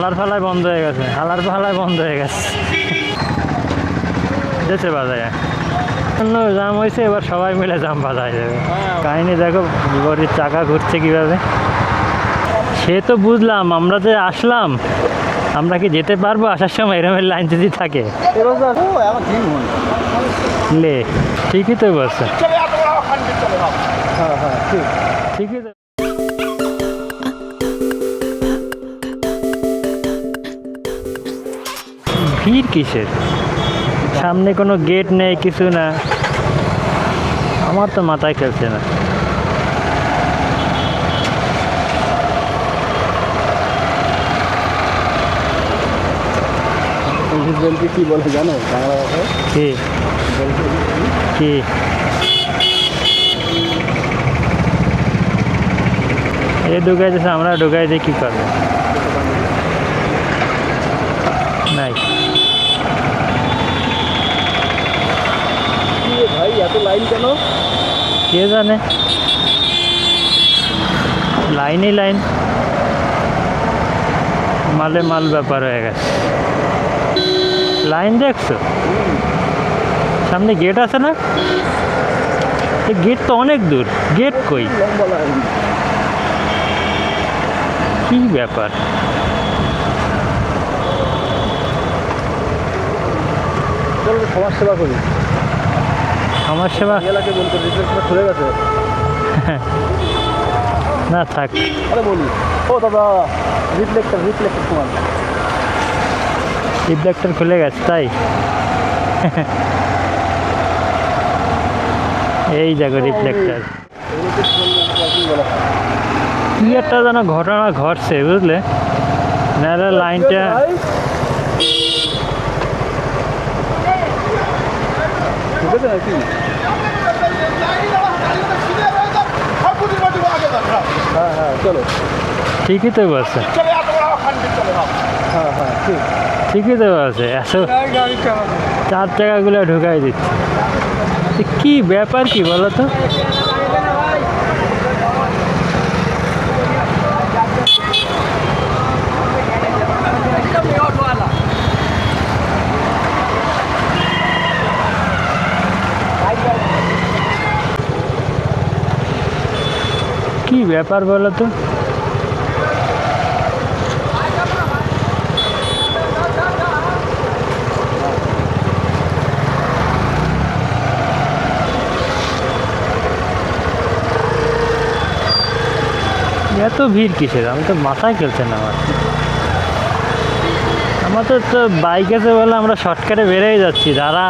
হালার ফালায় বন্ধ হয়ে গেছে হালার ফালায় বন্ধ হয়ে গেছে। যেতে বাজায় জন্য জাম হয়েছে এবার সবাই মিলে জাম বাজায় যাবে কাহিনি দেখো গড়ির চাকা ঘুরছে কীভাবে। সে তো বুঝলাম আমরা যে আসলাম আমরা কি যেতে পারব? আসার সময় এরমের লাইন যদি থাকে। লে ঠিকই তো বলছে। ঠিকই তো ভিড় কিসের? সামনে কোনো গেট নেই কিছু না। আমার তো মাথায় খেলছে না। বলতে কি বলে জানো? বাংলা ভাষায়? কি? কি? এ ঢুকাই দিয়েছে আমরা ঢুকাই দিয়ে কী করবে নাই কি রে ভাই এত লাইন কেন? কে জানে? লাইনই লাইন। মালে মাল ব্যাপার হয়ে গেছে। লাইন দেখছ? সামনে গেট আছে না? গেট তো অনেক দূর। গেট কই? কি ব্যাপার? সমাজ সেবা করি। আমার সেবা এলাকে বলতে রিফ্লেক্টটা খুলে গেছে। না থাক। আরে বলি ও দাদা রিফ্লেক্টর রিফ্লেক্টর সমান। রিফ্লেক্টর খুলে গেছে তাই? এই দেখো রিফ্লেক্টর কি একটা যেন ঘটনা ঘটছে বুঝলে? নাহলে লাইনটা আছে নাকি হ্যাঁ হ্যাঁ চলো। ঠিকই তো আছে হ্যাঁ হ্যাঁ ঠিক। ঠিকই তো আছে এত চার টাকাগুলো ঢুকাই দিচ্ছে। কি ব্যাপার কি বলো তো? কি ব্যাপার বলো তো? এত ভিড় কিসের? আমি তো মাথায় খেলছে না আমার। আমাদের তো বাইক আছে বলে আমরা শর্টকাটে বেরিয়ে যাচ্ছি। যারা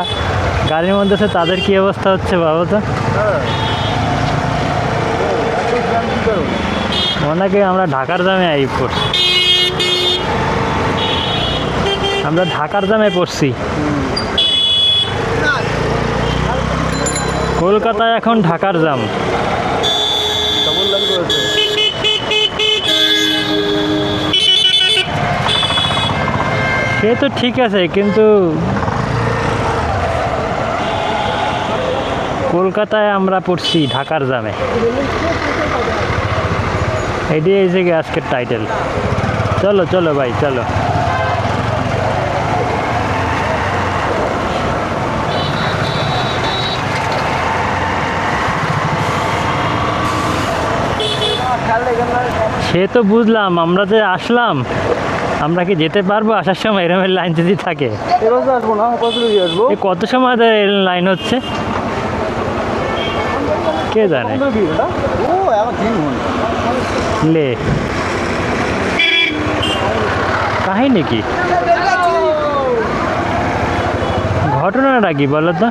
গাড়ির মধ্যে তাদের কি অবস্থা হচ্ছে বাবা তো হ্যাঁ এত জ্যাম কি করো ওনাকে আমরা ঢাকার জামে আই পড়ছি। আমরা ঢাকার দামে পড়ছি। কলকাতায় এখন ঢাকার করেছে সে তো ঠিক আছে, কিন্তু কলকাতায় আমরা পড়ছি ঢাকার দামে এটি এই যে আজকের টাইটেল চলো চলো ভাই চলো। সে তো বুঝলাম আমরা যে আসলাম আমরা কি যেতে পারব আসার সময়? এরমের লাইন যদি থাকে। কত সময় ধরে লাইন হচ্ছে? কে জানে? ও আমার লে। কাহিনী কি? ঘটনাটা কি বলো তো?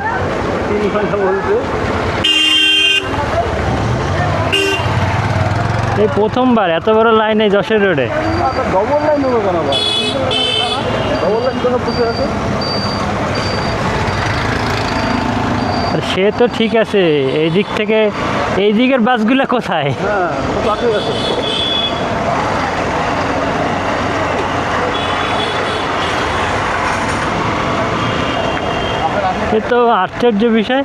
এই প্রথমবার, এত বড় লাইনে যশোর রোডে? লাইন সে তো ঠিক আছে এই দিক থেকে এই দিকের বাসগুলো কোথায়? হ্যাঁ তো কাছে গেছে এ তো আশ্চর্য বিষয়।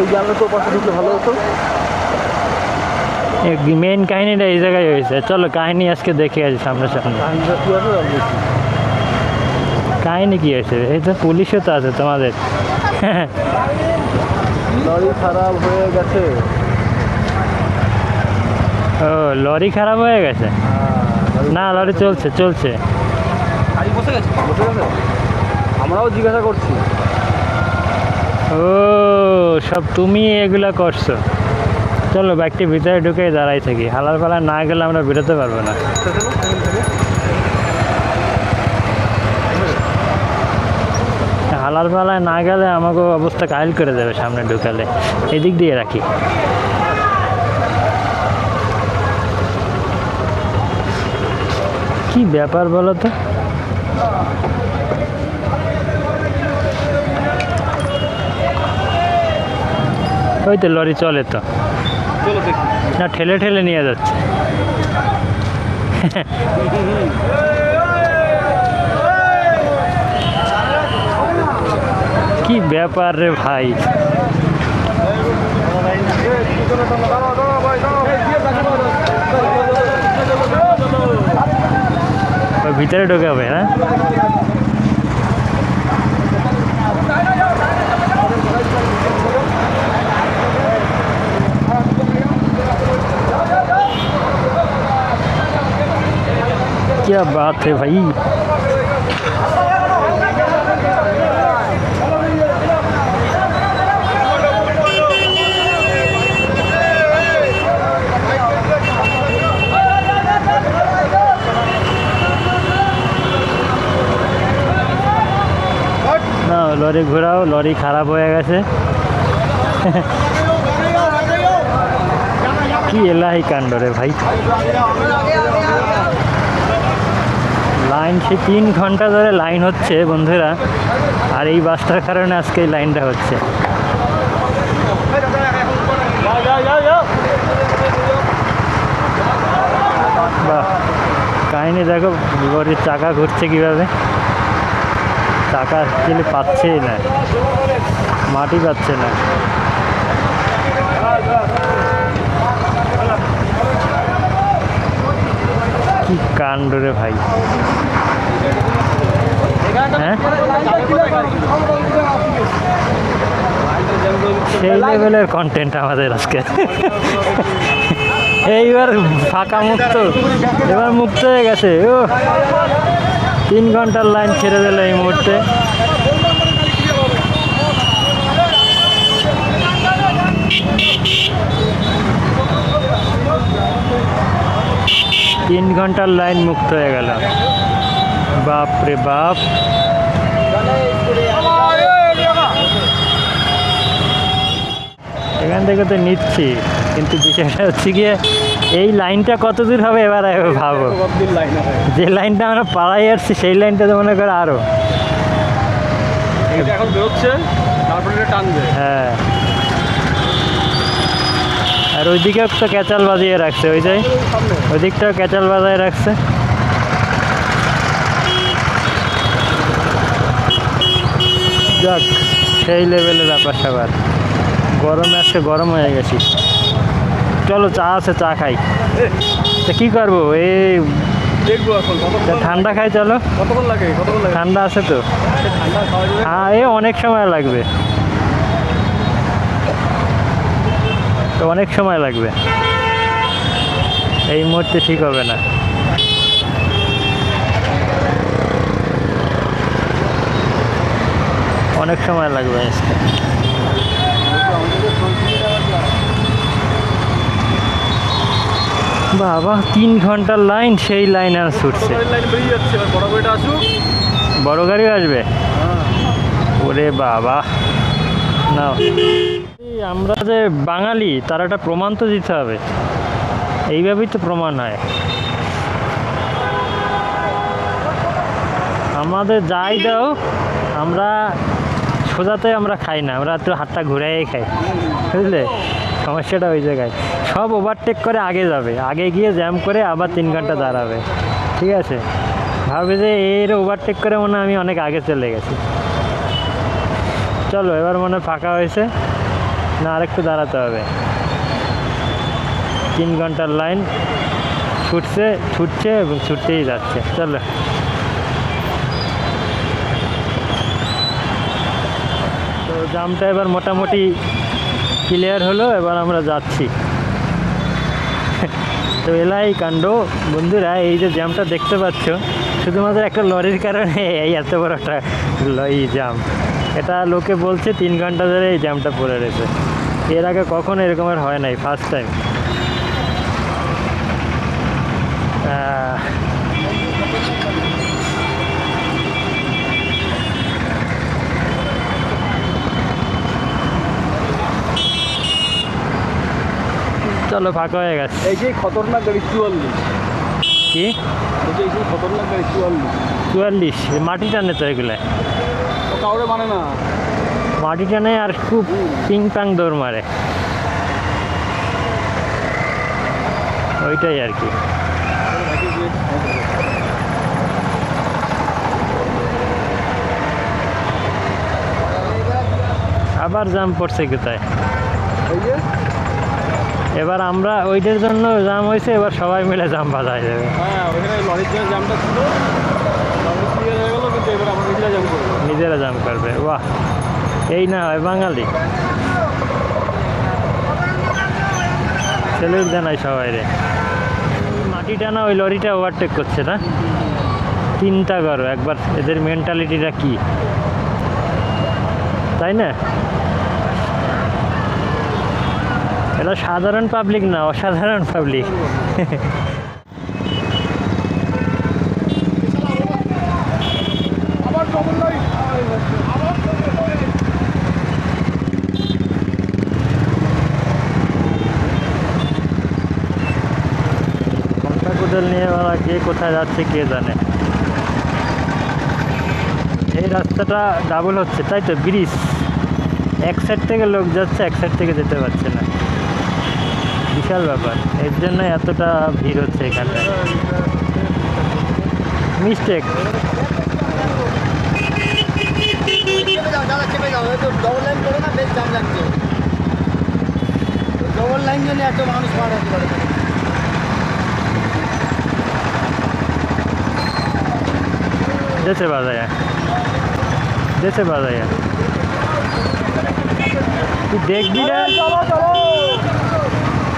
এই জানলে তো পাশে ঢুকলে ভালো হতো। মেন কাহিনীটা এই জায়গায় হয়েছে। চলো কাহিনী আজকে দেখে আসি সামনে সামনে আছে কাহিনী কি হয়েছে এই তো পুলিশও তো আছে তোমাদের। লরি খারাপ হয়ে গেছে। ও লরি খারাপ হয়ে গেছে? না লরি চলছে চলছে। গাড়ি বসে গেছে? বসে গেছে? আমরাও জিজ্ঞাসা করছি। ও সব তুমি এগুলা করছ। চলো ব্যাগটি ভিতরে ঢুকে দাঁড়াই থাকি। হালার পালা না গেলে আমরা বেরোতে পারব না। হালার পালায় না গেলে আমাকে অবস্থা কাইল করে দেবে সামনে ঢুকালে। এদিক দিয়ে রাখি। কি ব্যাপার বলো তো? ওই তো লরি চলে তো। না ঠেলে ঠেলে নিয়ে যাচ্ছে। কি ব্যাপার রে ভাই? ওই ভিতরে ঢোকাবে হ্যাঁ? क्या बात है भाई না লরি ঘোরাও লরি খারাপ হয়ে গেছে কি এলাহি কাণ্ড রে ভাই লাইন সে তিন ঘণ্টা ধরে লাইন হচ্ছে বন্ধুরা। আর এই বাসটার কারণে আজকে এই লাইনটা হচ্ছে। বাহ, কাহিনি দেখো লরির চাকা ঘুরছে কীভাবে? চাকা অ্যাকচুয়ালি পাচ্ছেই না। মাটি পাচ্ছে না। কি কাণ্ড রে ভাই। হ্যাঁ? সেই লেভেলের কন্টেন্ট আমাদের আজকে। এইবার ফাঁকা মুক্ত, এবার মুক্ত হয়ে গেছে। ও তিন ঘণ্টার লাইন ছেড়ে দিল এই মুহূর্তে। তিন ঘণ্টার লাইন মুক্ত হয়ে গেল। বাপ রে বাপ। এখান থেকে তো নিচ্ছি কিন্তু বিষয়টা হচ্ছে গিয়ে এই লাইনটা কত দূর হবে এবার ভাবো। যে লাইনটা আমরা পাড়াই আসছি সেই লাইনটা তো মনে করো আরও এখন বেরোচ্ছে তারপরে টানবে। হ্যাঁ। আর ওইদিকেও তো ক্যাচাল বাজিয়ে রাখছে ওই যে ওই দিকটাও ক্যাচাল বাজিয়ে রাখছে। যাক সেই লেভেলের ব্যাপার স্যাপার। গরমে আজকে গরম হয়ে গেছি। চলো চা আছে চা খাই। তা কী করব? এই দেখব এখন ঠান্ডা খাই চলো। কতক্ষণ লাগে? কতক্ষণ লাগে? ঠান্ডা আছে তো? যাবে। হ্যাঁ এ অনেক সময় লাগবে। অনেক সময় লাগবে। এই মুহূর্তে ঠিক হবে না। অনেক সময় লাগবে আজকে। বাবা তিন ঘণ্টার লাইন সেই লাইন আর ছুটছে। বড় গাড়িও আসবে? হ্যাঁ। ওরে বাবা। না আমরা যে বাঙালি, তার একটা প্রমাণ তো দিতে হবে। এইভাবেই তো প্রমাণ হয়। আমাদের যাই দাও, আমরা সোজাতে আমরা খাই না, আমরা তো হাতটা ঘুরাই খাই, বুঝলে? সমস্যাটা ওই জায়গায়। সব ওভারটেক করে আগে যাবে, আগে গিয়ে জ্যাম করে আবার তিন ঘণ্টা দাঁড়াবে, ঠিক আছে? ভাবে যে এর ওভারটেক করে মনে আমি অনেক আগে চলে গেছি। চলো, এবার মনে ফাঁকা হয়েছে। না, আরেকটু দাঁড়াতে হবে। তিন ঘণ্টার লাইন ছুটছে ছুটছে এবং ছুটতেই যাচ্ছে। চলো। তো জামটা এবার মোটামুটি ক্লিয়ার হলো, এবার আমরা যাচ্ছি। তো এলাই কাণ্ড। বন্ধুরা, এই যে জ্যামটা দেখতে পাচ্ছ, শুধুমাত্র একটা লরির কারণে এই এত বড় একটা ল- এই জ্যাম। এটা লোকে বলছে তিন ঘণ্টা ধরে এই জ্যামটা পড়ে রয়েছে। এর আগে কখনো এরকমের হয় নাই ফার্স্ট টাইম চলো ফাঁকা হয়ে গেছে। এই যে খতরনাক গাড়ি চুয়াল্লিশ। কি? এই যে খতরনাক গাড়ি চুয়াল্লিশ। চুয়াল্লিশ মাটি টানে তো এগুলো কাউরে মানে না। মাটি টানে আর খুব পিং পাং দৌড় মারে। ওইটাই আর কি। আবার জাম পড়ছে কোথায়? এবার আমরা ওইটার জন্য জাম হয়েছে এবার সবাই মিলে জাম বাজায় যাবে। হ্যাঁ ওখানে লরির যে জ্যামটা ছিল। নিজেরা করব। নিজেরা জাম করবে, বাহ। এই না হয় বাঙালি। ছেলের জানাই সবাই রে। মাটিটা না, ওই লরিটা ওভারটেক করছে না? চিন্তা করো, একবার এদের মেন্টালিটিটা কি? তাই না? এটা সাধারণ পাবলিক না, অসাধারণ পাবলিক আবার ডবল লাইট ঘণ্টা কোদাল নিয়ে ওরা কে কোথায় যাচ্ছে কে জানে। এই রাস্তাটা ডাবল হচ্ছে, তাই তো? ব্রিজ। এক সাইড থেকে লোক যাচ্ছে, এক সাইড থেকে যেতে পারছে না। বিশাল ব্যাপার। এর জন্য এতটা ভিড় হচ্ছে এখানে। মিস্টেক ডবল লাইন এত মানুষ মারা যেতে বাজায়। যেতে বাজায়। তুই দেখবি না? চলো চলো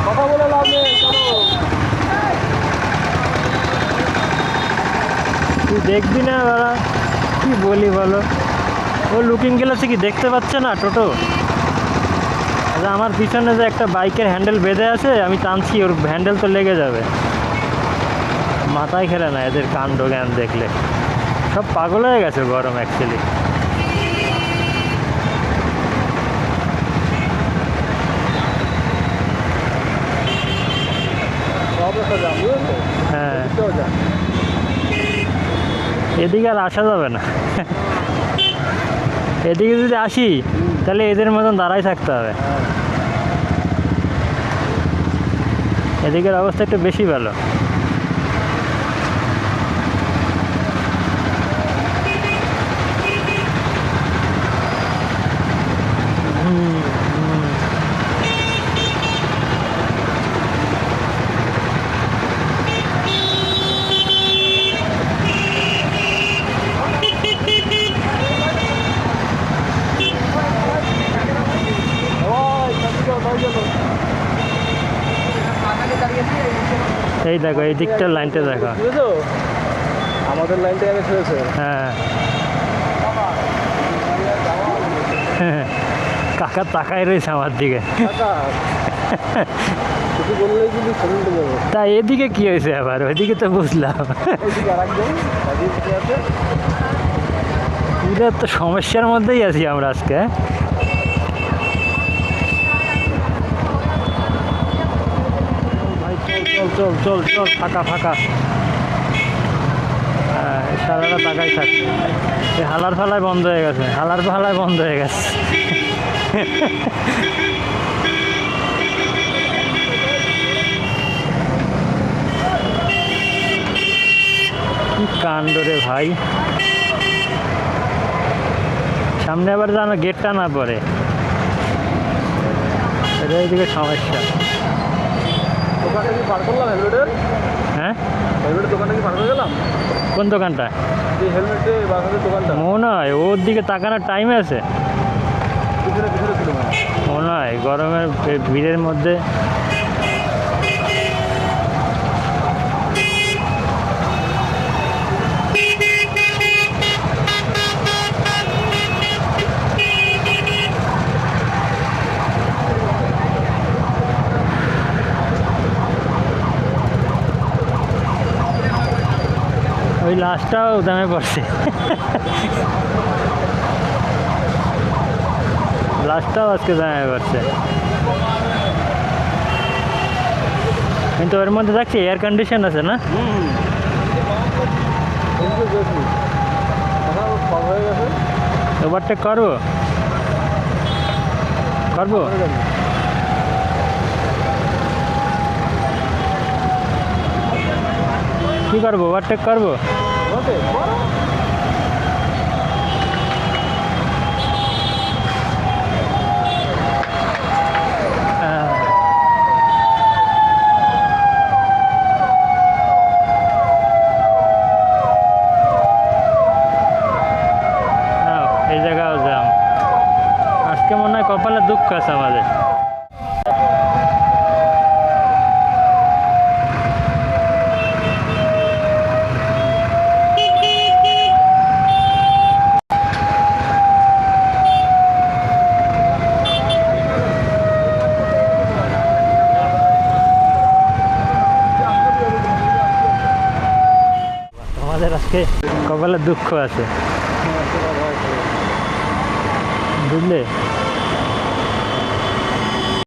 কথা বলে লাভ নেই চলো। তুই দেখবি না দাদা? কি বলি বলো? ও লুকিং গ্লাসে কি দেখতে পাচ্ছে না টোটো? আচ্ছা আমার পিছনে যে একটা বাইকের হ্যান্ডেল বেঁধে আছে আমি টানছি ওর হ্যান্ডেল তো লেগে যাবে। মাথায় খেলে না এদের কাণ্ড জ্ঞান দেখলে। সব পাগল হয়ে গেছে গরম অ্যাকচুয়ালি হ্যাঁ। এদিকে আর আসা যাবে না। এদিকে যদি আসি, তাহলে এদের মতন দাঁড়াই থাকতে হবে। এদিকের অবস্থা একটু বেশি ভালো হুম, হুম। সবাই চারদিকে তাই চলো এই দেখো এই দিকটার লাইনটা দেখো। বুঝেছ? আমাদের লাইনটা এনে ছেড়েছে হ্যাঁ। কাকা তাকাই রয়েছে আমার দিকে। তা এদিকে কি হয়েছে আবার? ওইদিকে তো বুঝলাম। পুরো তো সমস্যার মধ্যেই আছি আমরা আজকে ভাই চল চল চল চল, ফাঁকা ফাঁকা। হ্যাঁ সারাটা তাকাই থাক। এই হালার ফালায় বন্ধ হয়ে গেছে, হালার ফালায় বন্ধ হয়ে গেছে। কি কাণ্ড রে ভাই। সামনে আবার যেন গেটটা না পড়ে। এটা এইদিকে সমস্যা। দোকানটা কি পার করলাম হেলমেটের? হ্যাঁ? হেলমেটের দোকানটা কি পার করে গেলাম? কোন দোকানটা? যে হেলমেটে বাংলাদেশের দোকানটা। মনে হয় ওর দিকে তাকানোর টাইম আছে। পিছনে পিছনে ছিল মনে হয়। গরমের ভিড়ের মধ্যে লাস্টটাও দামে পড়ছে। লাস্টটাও আজকে দামে পড়ছে। কিন্তু ওর মধ্যে দেখছি এয়ার কন্ডিশন আছে না? ওভারটেক করব। করব? কি করব? ওভারটেক করব? জায়গাও যাম। আজকে মনে হয় কপালে দুঃখ আছে আমাদের। আজকে কপালে দুঃখ আছে। বুঝলে?